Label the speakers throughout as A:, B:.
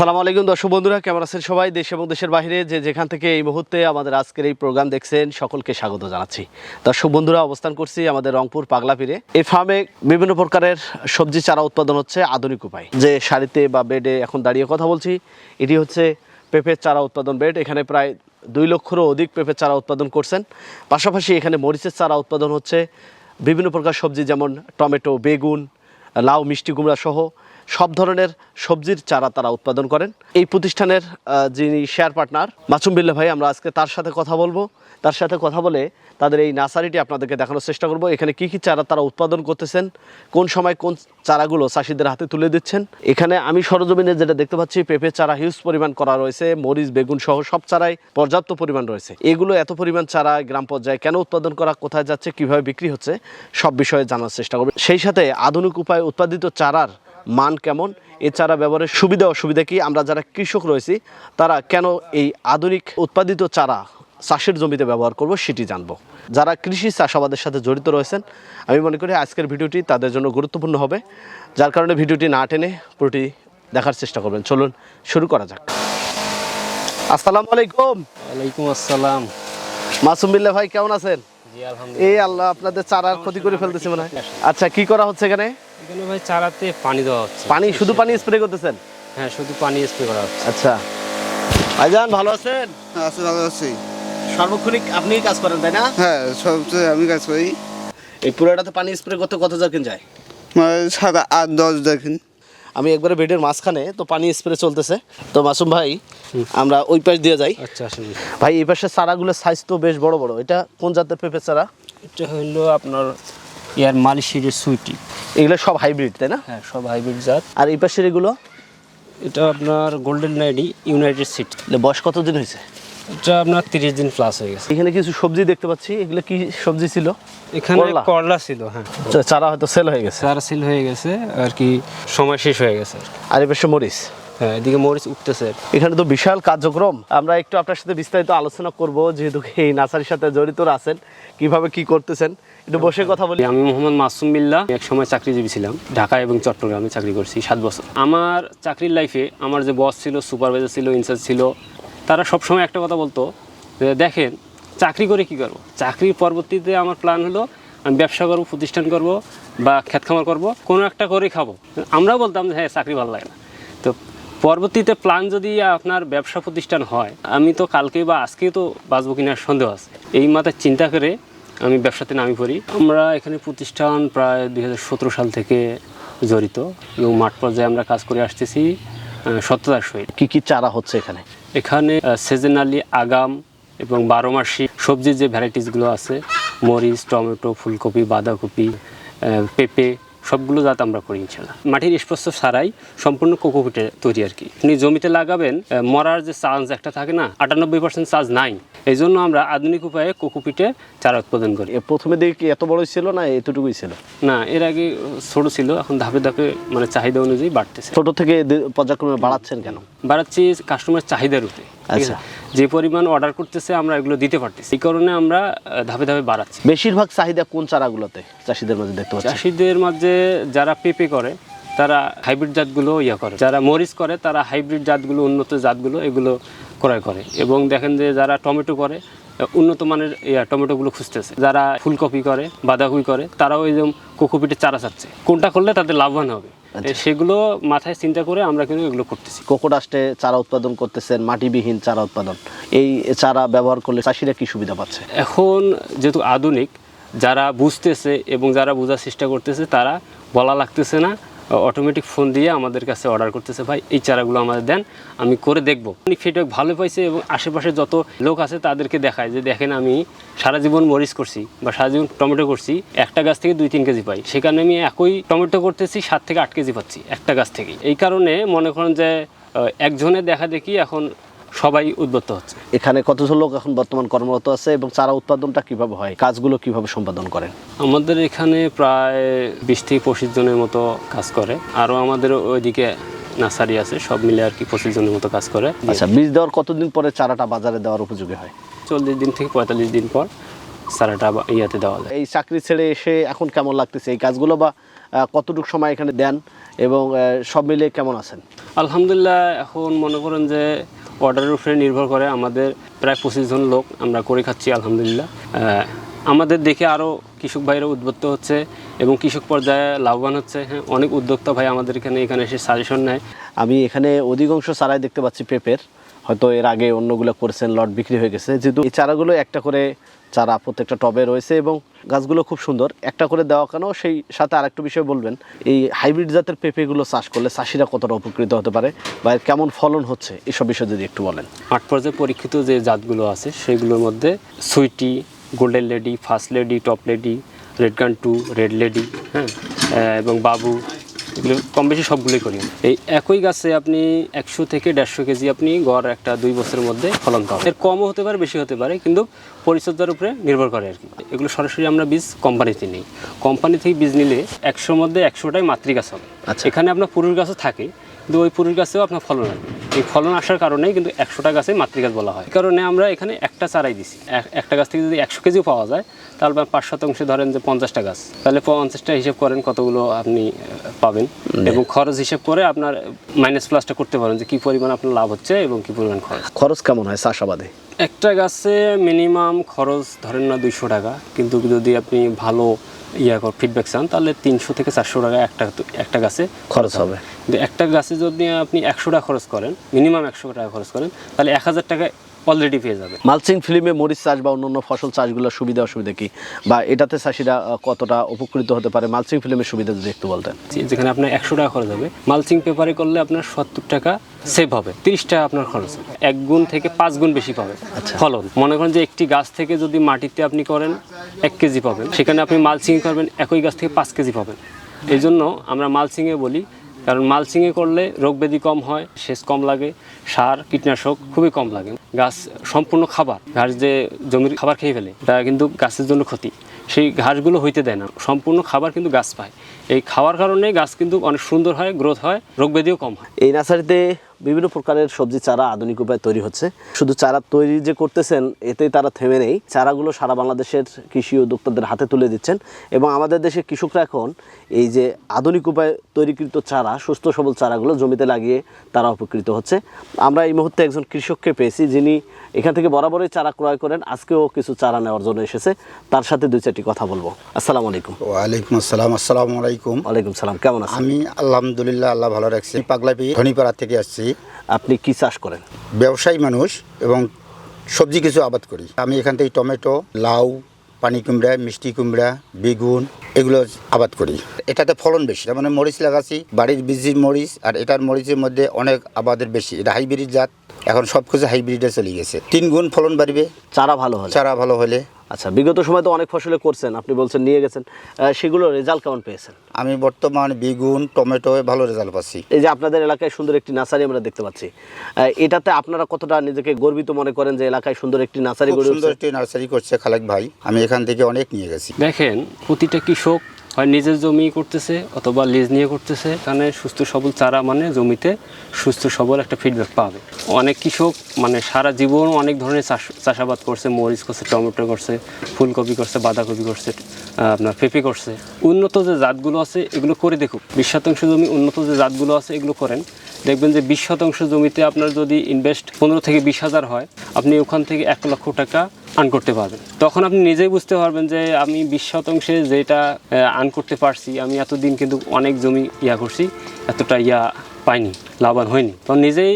A: আসসালামু আলাইকুম দর্শক বন্ধুরা, কেমন আছেন সবাই? দেশ এবং দেশের বাইরে যে যেখান থেকে এই মুহূর্তে আমাদের আজকের এই প্রোগ্রাম দেখছেন, সকলকে স্বাগত জানাচ্ছি। দর্শক বন্ধুরা, অবস্থান করছি আমাদের রংপুর পাগলাপিরে। এই ফার্মে বিভিন্ন প্রকারের সবজি চারা উৎপাদন হচ্ছে আধুনিক উপায়। যে সারিতে বা বেডে এখন দাঁড়িয়ে কথা বলছি, এটি হচ্ছে পেঁপের চারা উৎপাদন বেড। এখানে প্রায় দুই লক্ষরও অধিক পেঁপের চারা উৎপাদন করছেন। পাশাপাশি এখানে মরিচের চারা উৎপাদন হচ্ছে। বিভিন্ন প্রকার সবজি যেমন টমেটো, বেগুন লাউ, মিষ্টি, কুমড়া সহ সব ধরনের সবজির চারা তারা উৎপাদন করেন। এই প্রতিষ্ঠানের যিনি শেয়ার পার্টনার মাসুম বিল্লা ভাই, আমরা আজকে তার সাথে কথা বলব। তার সাথে কথা বলে তাদের এই নার্সারিটি আপনাদেরকে দেখানোর চেষ্টা করব। এখানে কি কি চারা তারা উৎপাদন করতেছেন, কোন সময় কোন চারাগুলো চাষিদের হাতে তুলে দিচ্ছেন। এখানে আমি সরজমিনে যেটা দেখতে পাচ্ছি, পেঁপে চারা হিউজ পরিমাণ করা রয়েছে, মরিচ, বেগুন সহ সব চারাই পর্যাপ্ত পরিমাণ রয়েছে। এগুলো এত পরিমাণ চারা গ্রাম পর্যায়ে কেন উৎপাদন করা, কোথায় যাচ্ছে, কীভাবে বিক্রি হচ্ছে, সব বিষয়ে জানার চেষ্টা করবে। সেই সাথে আধুনিক উপায়ে উৎপাদিত চারার মান কেমন, এ চারা ব্যবহারের সুবিধা অসুবিধা কি, আমরা যারা কৃষক রয়েছি, তারা কেন এই আধুনিক উৎপাদিত চারা চাষের জমিতে ব্যবহার করব সেটি জানব। যারা কৃষি চাষাবাদের সাথে জড়িত রয়েছেন আমি মনে করি আজকের ভিডিওটি তাদের জন্য গুরুত্বপূর্ণ হবে। যার কারণে ভিডিওটি না টেনে পুরোটি দেখার চেষ্টা করবেন। চলুন শুরু করা যাক। আসসালামু আলাইকুম।
B: ওয়ালাইকুম আসসালাম।
A: মাসুম বিল্লা ভাই কেমন আছেন?
B: জি
A: এই আল্লাহ আপনাদের চারার ক্ষতি করে ফেলতেছে মনে হয়। আচ্ছা কি করা হচ্ছে এখানে?
B: এখানে ভাই চারাতে পানি দেওয়া হচ্ছে।
A: পানি শুধু পানি স্প্রে করতেছেন?
B: হ্যাঁ শুধু পানি স্প্রে করা হচ্ছে।
A: আচ্ছা। ভাইজান ভালো আছেন?
C: হ্যাঁ আছি ভালো আছি।
A: সার্বক্ষণিক আপনি কাজ করেন তাই না?
C: হ্যাঁ সবচেয়ে আমি কাজ করি।
A: এই পুরোটাতে পানি স্প্রে করতে কত জারকিন যায়?
C: মানে সাত আট দশ দেখেন
A: আমি একবারে বেডের মাঝখানে তো পানি স্প্রে চলতেছে। তো মাসুম ভাই আমরা ওই পাশ দিয়ে যাই।
B: আচ্ছা
A: ভাই। এই পাশের চারাগুলোর সাইজ তো বেশ বড় বড়। এটা কোন জাতের পেঁপে চারা?
B: এটা হলো আপনার ইয়ার মালিশিরের সুইটি।
A: এগুলো সব হাইব্রিড তাই না?
B: হ্যাঁ সব হাইব্রিড জাত।
A: আর এই পাশের এগুলো?
B: এটা আপনার গোল্ডেন নাইডি ইউনাইটেড সিট
A: বয়স কতদিন হয়েছে?
B: এটা আপনার তিরিশ দিন প্লাস হয়ে গেছে।
A: এখানে কিছু সবজি দেখতে পাচ্ছি। এগুলো কি সবজি ছিল?
B: এখানে
A: করলা?
B: ছিল হ্যাঁ।
A: আচ্ছা, চারা হয়তো সেল হয়ে গেছে।
B: চারা সিল হয়ে গেছে আর কি সময় শেষ হয়ে গেছে।
A: আর পাশে মরিচ।
B: হ্যাঁ এদিকে মরিচ উঠতেছে।
A: এখানে তো বিশাল কার্যক্রম। আমরা একটু আপনার সাথে বিস্তারিত আলোচনা করব যেহেতু এই নার্সারির সাথে জড়িত আছেন। কীভাবে কি করতেছেন? একটু বসে কথা বলি।
B: আমি মোহাম্মদ মাসুম বিল্লাহ এক সময় চাকরিজীবী ছিলাম। ঢাকা এবং চট্টগ্রামে চাকরি করছি সাত বছর। আমার চাকরির লাইফে আমার যে বস ছিল সুপারভাইজার ছিল ইনচার্জ ছিল তারা সবসময় একটা কথা বলতো যে, দেখেন, চাকরি করে কি করব? চাকরির পরবর্তীতে আমার প্ল্যান হলো আমি ব্যবসা করব, প্রতিষ্ঠান করব বা খেত খামার করব, কোনো একটা করে খাব। আমরাও বলতাম যে হ্যাঁ চাকরি ভালো লাগে না। তো পরবর্তীতে প্ল্যান যদি আপনার ব্যবসা প্রতিষ্ঠান হয়, আমি তো কালকে বা আজকেই তো বাঁচবো কিনার সন্দেহ আছে। এই মাথায় চিন্তা করে আমি ব্যবসাতে নামি পড়ি। আমরা এখানে প্রতিষ্ঠান প্রায় দু হাজার সতেরো সাল থেকে জড়িত এবং মাঠ পর্যায়ে আমরা কাজ করে আসতেছি সত্যতার সহিত।
A: কি কি চারা হচ্ছে এখানে?
B: এখানে সিজনালি আগাম এবং বারো মাসি সবজির যে ভ্যারাইটিসগুলো আছে, মরিচ, টমেটো, ফুলকপি, বাঁধাকপি পেঁপে সবগুলো জাত আমরা করি ইনশাল্লাহ। মাটির স্পর্শ ছাড়াই সম্পূর্ণ কোকোপিটে তৈরি আর কি। আপনি জমিতে লাগাবেন মরার যে চান্স একটা থাকে না আটানব্বই পার্সেন্ট চান্স নাই। এই জন্য আমরা আধুনিক উপায়ে কোকোপিটে চারা উৎপাদন করি।
A: প্রথমে দিকে কি এত বড় ছিল না এতটুকুই ছিল?
B: না এর আগে ছোট ছিল এখন ধাপে ধাপে মানে চাহিদা অনুযায়ী বাড়তেছে।
A: ছোট থেকে পর্যায়ক্রমে বাড়াচ্ছেন কেন?
B: বাড়াচ্ছি কাস্টমার চাহিদার উপরে।
A: আচ্ছা।
B: যে পরিমাণ অর্ডার করতেছে আমরা এগুলো দিতে পারতেছি। এই কারণে আমরা ধাপে ধাপে বাড়াচ্ছি।
A: বেশিরভাগ চাহিদা কোন চারাগুলোতে? চাষিদের মাঝে দেখতে পাচ্ছি।
B: চাষিদের মাঝে যারা পেঁপে করে তারা হাইব্রিড জাতগুলো ইয়ে করে। যারা মরিচ করে তারা হাইব্রিড জাতগুলো উন্নত জাতগুলো এগুলো ক্রয় করে। এবং দেখেন যে যারা টমেটো করে উন্নত মানের ইয়া টমেটোগুলো খুঁজতেছে। যারা ফুলকপি করে বাঁধাকপি করে তারাও এই যে কোকোপিটে চারা চাচ্ছে। কোনটা করলে তাদের লাভবান হবে। সেগুলো মাথায় চিন্তা করে আমরা কিন্তু এগুলো করতেছি।
A: কোকোডাস্টে চারা উৎপাদন করতেছেন মাটিবিহীন চারা উৎপাদন। এই চারা ব্যবহার করলে চাষিরা কি সুবিধা পাচ্ছে?
B: এখন যেহেতু আধুনিক যারা বুঝতেছে এবং যারা বোঝার চেষ্টা করতেছে তারা বলা লাগতেছে না। অটোমেটিক ফোন দিয়ে আমাদের কাছে অর্ডার করতেছে, ভাই, এই চারাগুলো আমাদের দেন, আমি করে দেখব। ফিডব্যাক ভালো পাইছে এবং আশেপাশে যত লোক আছে তাদেরকে দেখায় যে, দেখেন, আমি সারা জীবন মরিচ করছি বা সারা জীবন টমেটো করছি, একটা গাছ থেকে দুই তিন কেজি পাই। সেখানে আমি একই টমেটো করতেছি, সাত থেকে আট কেজি পাচ্ছি, একটা গাছ থেকে এই কারণে মনে করেন যে একজনে দেখা দেখি এখন সবাই উদ্বুদ্ধ হচ্ছে।
A: এখানে কতজন লোক এখন বর্তমান কর্মরত আছে এবং চারা উৎপাদনটা কীভাবে হয়? কাজগুলো কীভাবে সম্পাদন করেন?
B: আমাদের এখানে প্রায় বিশ থেকে পঁচিশ জনের মতো কাজ করে। আরও আমাদের ওইদিকে নার্সারি আছে সব মিলে আর কি পঁচিশ জনের মতো কাজ করে।
A: আচ্ছা বীজ দেওয়ার কতদিন পরে চারাটা বাজারে দেওয়ার উপযোগী হয়?
B: চল্লিশ দিন থেকে পঁয়তাল্লিশ দিন পর চারাটা ইয়াতে দেওয়া যায়।
A: এই চাকরি ছেড়ে এসে এখন কেমন লাগতেছে? এই কাজগুলো বা কতটুকু সময় এখানে দেন এবং সব মিলিয়ে কেমন আছেন?
B: আলহামদুলিল্লাহ এখন মনে করেন যে অর্ডারের উপরে নির্ভর করে আমাদের প্রায় পঁচিশ জন লোক আমরা করে খাচ্ছি, আলহামদুলিল্লাহ। আমাদের দেখে আরও কৃষক ভাইরা উদ্বুদ্ধ হচ্ছে এবং কৃষক পর্যায়ে লাভবান হচ্ছে। হ্যাঁ অনেক উদ্যোক্তা ভাই আমাদের এখানে এখানে এসে সাজেশন নেয়।
A: আমি এখানে অধিকাংশ চারাই দেখতে পাচ্ছি পেঁপের হয়তো এর আগে অন্যগুলো করেছেন, লট বিক্রি হয়ে গেছে। যেহেতু এই চারাগুলো একটা করে চারা প্রত্যেকটা টবে রয়েছে এবং গাছগুলো খুব সুন্দর। একটা করে দেওয়া কেন সেই সাথে আর আরেকটু বিষয় বলবেন। এই হাইব্রিড জাতের পেঁপেগুলো চাষ করলে চাষিরা কতটা উপকৃত হতে পারে বা কেমন ফলন হচ্ছে, এসব বিষয়ে যদি একটু বলেন।
B: মাঠ পর্যায়ে পরীক্ষিত যে জাতগুলো আছে, সেগুলোর মধ্যে sweety, golden lady, first lady, top lady, red gun two, red lady হ্যাঁ এবং বাবু এগুলো কম বেশি সবগুলোই করি। এই একই গাছে আপনি একশো থেকে দেড়শো কেজি আপনি গড় একটা দুই বছরের মধ্যে ফলন পাবেন। এর কমও হতে পারে বেশি হতে পারে কিন্তু পরিচর্যার উপরে নির্ভর করে আর কি। এগুলো সরাসরি আমরা বীজ কোম্পানিতে নিই। কোম্পানি থেকে বীজ নিলে একশোর মধ্যে একশোটাই মাতৃগাছ হবে।
A: আচ্ছা।
B: এখানে আপনার পুরুষ গাছও থাকে কিন্তু ওই পুরুষ গাছেও আপনার ফলন আসবে এই ফলন আসার কারণেই কিন্তু একশোটা গাছে মাতৃগাছ বলা হয়। কারণে আমরা এখানে একটা চারাই দিছি। একটা গাছ থেকে যদি একশো কেজিও পাওয়া যায় তাহলে আপনার পাঁচ শতাংশে ধরেন যে পঞ্চাশটা গাছ। তাহলে পঞ্চাশটা হিসেব করেন কতগুলো আপনি পাবেন। এবং খরচ হিসেব করে আপনার মাইনাস প্লাসটা করতে পারেন যে কী পরিমাণ আপনার লাভ হচ্ছে এবং কী পরিমাণ খরচ।
A: খরচ কেমন হয় চাষাবাদে?
B: একটা গাছে মিনিমাম খরচ ধরেন না দুইশো টাকা। কিন্তু যদি আপনি ভালো ইয়া ফিডব্যাক চান তাহলে তিনশো থেকে চারশো টাকা একটা একটা গাছে
A: খরচ হবে।
B: কিন্তু একটা গাছে যদি আপনি একশো টাকা খরচ করেন মিনিমাম একশো টাকা খরচ করেন তাহলে এক হাজার টাকা অলরেডি পেয়ে যাবে।
A: মালচিং ফিল্মে মরিচ চাষ বা অন্যান্য ফসল চাষগুলোর সুবিধা অসুবিধা কি? বা এটাতে চাষিরা কতটা উপকৃত হতে পারে? মালচিং ফিল্মের সুবিধা যদি একটু বলতেন।
B: যেখানে আপনার একশো টাকা খরচ হবে। মালচিং পেপারে করলে আপনার সত্তর টাকা সেভ হবে। তিরিশ টাকা আপনার খরচ হবে। এক গুণ থেকে পাঁচ গুণ বেশি পাবে ফলন। মনে করেন যে একটি গাছ থেকে যদি মাটিতে আপনি করেন এক কেজি পাবেন। সেখানে আপনি মালচিং করবেন একই গাছ থেকে পাঁচ কেজি পাবেন। এই জন্য আমরা মালচিংয়ে বলি কারণ মালচিংয়ে করলে রোগ ব্যাধি কম হয়, সেচ কম লাগে, সার, কীটনাশক খুবই কম লাগে। গাছ সম্পূর্ণ খাবার, ঘাস যে জমির খাবার খেয়ে ফেলে, তা কিন্তু গাছের জন্য ক্ষতি। সেই ঘাসগুলো হইতে দেয় না, সম্পূর্ণ খাবার কিন্তু গাছ পায়। এই খাওয়ার কারণে গাছ কিন্তু অনেক সুন্দর হয় গ্রোথ হয় রোগ ব্যাধিও কম হয়।
A: এই নার্সারিতে বিভিন্ন প্রকারের সবজি চারা আধুনিক উপায়ে তৈরি হচ্ছে। শুধু চারা তৈরি যে করতেছেন এতেই তারা থেমে নেই। চারাগুলো সারা বাংলাদেশের কৃষি উদ্যোক্তাদের হাতে তুলে দিচ্ছেন এবং আমাদের দেশের কৃষকরা এখন এই যে আধুনিক উপায়ে তৈরিকৃত চারা সুস্থ সবল চারাগুলো জমিতে লাগিয়ে তারা উপকৃত হচ্ছে। আমরা এই মুহূর্তে একজন কৃষককে পেয়েছি যিনি এখান থেকে বরাবরই চারা ক্রয় করেন। আজকেও কিছু চারা নেওয়ার জন্য এসেছে। তার সাথে দুই চারটি কথা বলব। আসসালামু আলাইকুম।
D: ওয়ালাইকুম আসসালাম। আসসালামু আলাইকুম।
A: ওয়ালাইকুম সালাম কেমন আছেন?
D: আমি আলহামদুলিল্লাহ আল্লাহ ভালো রাখছি। পাগলাপি ধনীপাড়া থেকে আসছি।
A: আপনি কি চাষ করেন?
D: ব্যবসায়ী মানুষ এবং সবজি কিছু আবাদ করি। আমি এখান থেকে টমেটো লাউ পানি কুমড়া মিষ্টি কুমড়া বেগুন এগুলো আবাদ করি। এটাতে ফলন বেশি তার মানে মরিচ লাগাচ্ছি বাড়ির বীজির মরিচ আর এটার মরিচের মধ্যে অনেক আবাদের বেশি। এটা হাইব্রিড জাত। এখন সব কিছু হাইব্রিডে চলে গেছে। তিন গুণ ফলন বাড়বে।
A: চারা ভালো হলে।
D: চারা ভালো হলে।
A: আচ্ছা বিগত সময় তো অনেক ফসলে করছেন আপনি বলছেন নিয়ে গেছেন। সেগুলো রেজাল্ট কেমন পেয়েছেন?
D: আমি বর্তমান বেগুন টমেটো ভালো রেজাল্ট পাচ্ছি।
A: এই যে আপনাদের এলাকায় সুন্দর একটি নার্সারি আমরা দেখতে পাচ্ছি। এটাতে আপনারা কতটা নিজেকে গর্বিত মনে করেন যে এলাকায় সুন্দর একটি নার্সারি
D: সুন্দর একটি নার্সারি করছে খালেক ভাই। আমি এখান থেকে অনেক নিয়ে গেছি।
B: দেখেন প্রতিটা কৃষক হয় নিজের জমি করতেছে অথবা লিজ নিয়ে করতেছে, এখানে সুস্থ সবল চারা মানে জমিতে সুস্থ সবল একটা ফিডব্যাক পাবে। অনেক কৃষক মানে সারা জীবন অনেক ধরনের চাষ, চাষাবাদ করছে, মরিচ করছে, টমেটো করছে, ফুলকপি করছে, বাঁধাকপি করছে আপনার পেঁপে করছে। উন্নত যে জাতগুলো আছে, এগুলো করে দেখুক। বিশ শতাংশ জমি উন্নত যে জাতগুলো আছে, এগুলো করেন। দেখবেন যে বিশ শতাংশ জমিতে আপনার যদি ইনভেস্ট পনেরো থেকে বিশ হাজার হয়, আপনি ওখান থেকে এক লক্ষ টাকা আর্ন করতে পারবেন। তখন আপনি নিজেই বুঝতে পারবেন যে আমি বিশ শতাংশে যেটা আর্ন করতে পারছি, আমি এতদিন কিন্তু অনেক জমি ইয়া করছি, এতটা ইয়া পাইনি, লাভবান হয়নি। তখন নিজেই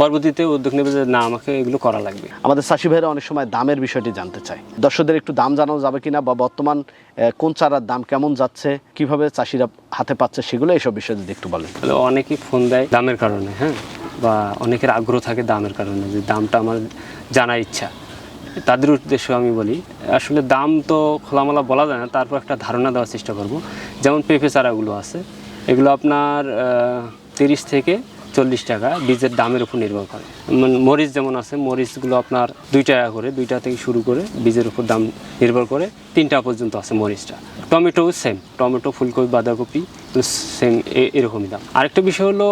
B: পরবর্তীতে উদ্যোগ নেবে যে না আমাকে এগুলো করা লাগবে।
A: আমাদের চাষি ভাইরা অনেক সময় দামের বিষয়টি জানতে চায়। দর্শকদের একটু দাম জানানো যাবে কিনা বা বর্তমান কোন চারার দাম কেমন যাচ্ছে কীভাবে চাষিরা হাতে পাচ্ছে সেগুলো এইসব বিষয়ে যদি একটু বলেন।
B: তাহলে অনেকেই ফোন দেয় দামের কারণে হ্যাঁ? বা অনেকের আগ্রহ থাকে দামের কারণে যে দামটা আমার জানার ইচ্ছা। তাদের উদ্দেশ্য আমি বলি আসলে দাম তো খোলামেলা বলা যায় না তারপর একটা ধারণা দেওয়ার চেষ্টা করব। যেমন পেঁপে চারাগুলো আছে এগুলো আপনার তিরিশ থেকে চল্লিশ টাকা, বীজের দামের উপর নির্ভর করে। মানে মরিচ যেমন আছে, মরিচগুলো আপনার দুই টাকা করে দুইটা থেকে শুরু করে বীজের উপর দাম নির্ভর করে তিনটা পর্যন্ত আছে মরিচটা। টমেটো সেম টমেটো, ফুলকপি, বাঁধাকপি সেম এরকমই দাম। আরেকটা বিষয় হলো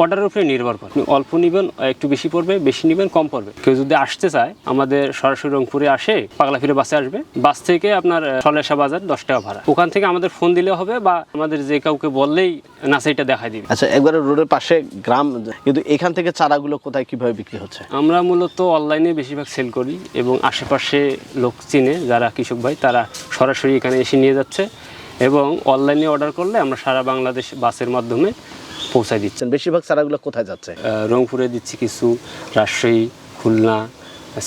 B: অর্ডারের উপরে নির্ভর করে। অল্প নেবেন একটু বেশি পড়বে বেশি নেবেন কম পড়বে। কেউ যদি আসতে চায় আমাদের সরাসরি রংপুরে আসে পাগলা ফিরে বাসে আসবে। বাস থেকে আপনার সলেসা বাজার দশ টাকা ভাড়া। ওখান থেকে আমাদের ফোন দিলে হবে বা আমাদের যে কাউকে বললেই নাসাইটা দেখাই দিবে।
A: আচ্ছা একবারে রোডের পাশে গ্রাম কিন্তু এখান থেকে চারাগুলো কোথায় কীভাবে বিক্রি হচ্ছে?
B: আমরা মূলত অনলাইনে বেশিরভাগ সেল করি এবং আশেপাশে লোক চিনে যারা কৃষক ভাই তারা সরাসরি এখানে এসে নিয়ে যাচ্ছে। এবং অনলাইনে অর্ডার করলে আমরা সারা বাংলাদেশ বাসের মাধ্যমে পৌঁছায় দিচ্ছেন
A: বেশিরভাগ চারাগুলো কোথায় যাচ্ছে?
B: রংপুরে দিচ্ছি কিছু রাজশাহী খুলনা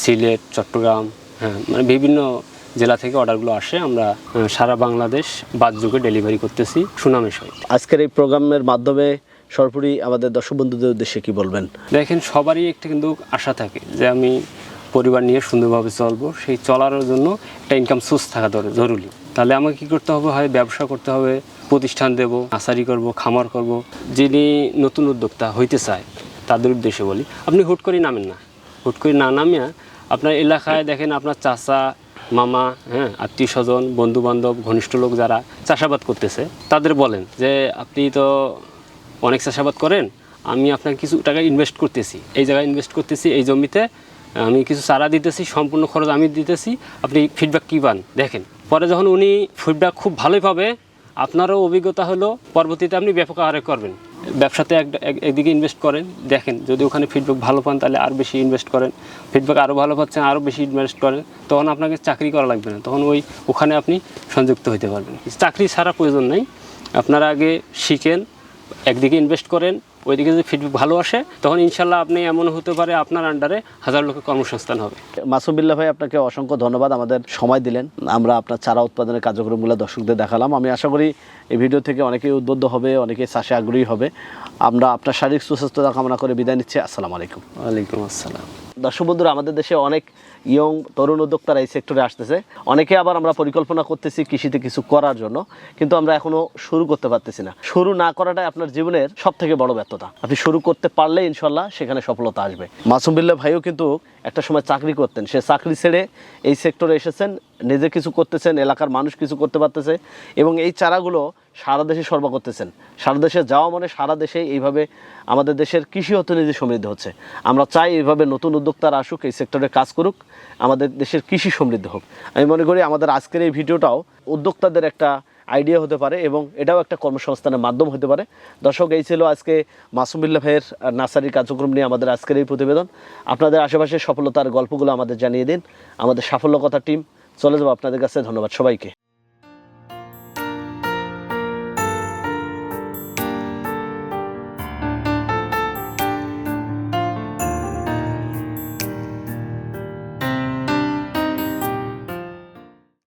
B: সিলেট চট্টগ্রাম হ্যাঁ মানে বিভিন্ন জেলা থেকে অর্ডারগুলো আসে। আমরা সারা বাংলাদেশ বাদ যুগে ডেলিভারি করতেছি সুনামের সহিত।
A: আজকের এই প্রোগ্রামের মাধ্যমে সরাসরি আমাদের দর্শক বন্ধুদের উদ্দেশ্যে কি বলবেন?
B: দেখেন সবারই একটা কিন্তু আশা থাকে যে আমি পরিবার নিয়ে সুন্দরভাবে চলবো। সেই চলার জন্য একটা ইনকাম সোর্স থাকা জরুরি। তাহলে আমাকে কি করতে হবে? হয় ব্যবসা করতে হবে, প্রতিষ্ঠান দেব আসারি করব, খামার করব। যিনি নতুন উদ্যোক্তা হইতে চায়, তাদের উদ্দেশ্যে বলি, আপনি হুট করে নামেন না। হুট করে না নামিয়া আপনার এলাকায় দেখেন আপনার চাচা, মামা হ্যাঁ আত্মীয় স্বজন বন্ধু বান্ধব ঘনিষ্ঠ লোক যারা চাষাবাদ করতেছে, তাদের বলেন যে, আপনি তো অনেক চাষাবাদ করেন, আমি আপনাকে কিছু টাকা ইনভেস্ট করতেছি। এই জায়গায় ইনভেস্ট করতেছি, এই জমিতে আমি কিছু চারা দিতেছি, সম্পূর্ণ খরচ আমি দিতেছি, আপনি ফিডব্যাক কী পান? দেখেন পরে যখন উনি ফিডব্যাক খুব ভালোই পাবে, আপনারও অভিজ্ঞতা হলো, পরবর্তীতে আপনি ব্যাপক হারে করবেন। ব্যবসাতে এক, এক- একদিকে ইনভেস্ট করেন, দেখেন যদি ওখানে ফিডব্যাক ভালো পান তাহলে আরও বেশি ইনভেস্ট করেন। ফিডব্যাক আরও ভালো পাচ্ছেন আরও বেশি ইনভেস্ট করেন, তখন আপনাকে চাকরি করা লাগবে না। তখন ওই, ওখানে আপনি সংযুক্ত হতে পারবেন। চাকরি ছাড়া প্রয়োজন নেই। আপনারা আগে শিখেন, একদিকে ইনভেস্ট করেন ওইদিকে যদি ফিডব্যাক ভালো আসে তখন ইনশাল্লাহ আপনি এমন হতে পারে আপনার আন্ডারে হাজার লোকের কর্মসংস্থান হবে।
A: মাসুবিল্লা ভাই আপনাকে অসংখ্য ধন্যবাদ আমাদের সময় দিলেন। আমরা আপনার চারা উৎপাদনের কার্যক্রমগুলো দর্শকদের দেখালাম। আমি আশা করি এই ভিডিও থেকে অনেকেই উদ্বুদ্ধ হবে অনেকে চাষে আগ্রহী হবে। আমরা আপনার শারীরিক সুস্বাস্থ্যতা কামনা করে বিদায় নিচ্ছি। আসসালামু আলাইকুম।
B: ওয়ালাইকুম আসসালাম।
A: দর্শক বন্ধুরা, আমাদের দেশে অনেক ইয়ং তরুণ উদ্যোক্তারা এই সেক্টরে আসতেছে। অনেকে আবার আমরা পরিকল্পনা করতেছি কৃষিতে কিছু করার জন্য, কিন্তু আমরা এখনও শুরু করতে পারতেছি না। শুরু না করাটাই আপনার জীবনের সব থেকে বড় ব্যর্থতা। আপনি শুরু করতে পারলে ইনশাল্লাহ সেখানে সফলতা আসবে। মাসুম বিল্লা ভাইও কিন্তু একটা সময় চাকরি করতেন। সে চাকরি ছেড়ে এই সেক্টরে এসেছেন, নিজে কিছু করতেছেন, এলাকার মানুষ কিছু করতে পারতেছে এবং এই চারাগুলো সারা দেশে সরবরাহ করতেছেন। সারা দেশে যাওয়া মানে সারা দেশে এইভাবে আমাদের দেশের কৃষি অর্থনীতি সমৃদ্ধ হচ্ছে। আমরা চাই এইভাবে নতুন উদ্যোক্তারা আসুক, এই সেক্টরে কাজ করুক, আমাদের দেশের কৃষি সমৃদ্ধ হোক। আমি মনে করি আমাদের আজকের এই ভিডিওটাও উদ্যোক্তাদের একটা আইডিয়া হতে পারে এবং এটাও একটা কর্মসংস্থানের মাধ্যম হতে পারে। দর্শক, এই ছিল আজকে মাসুমিল্লা ভাইয়ের নার্সারির কার্যক্রম নিয়ে আমাদের আজকের এই প্রতিবেদন। আপনাদের আশেপাশে সফলতার গল্পগুলো আমাদের জানিয়ে দিন। আমাদের সাফল্য কথা টিম চলে যাব আপনাদের কাছে। ধন্যবাদ সবাইকে।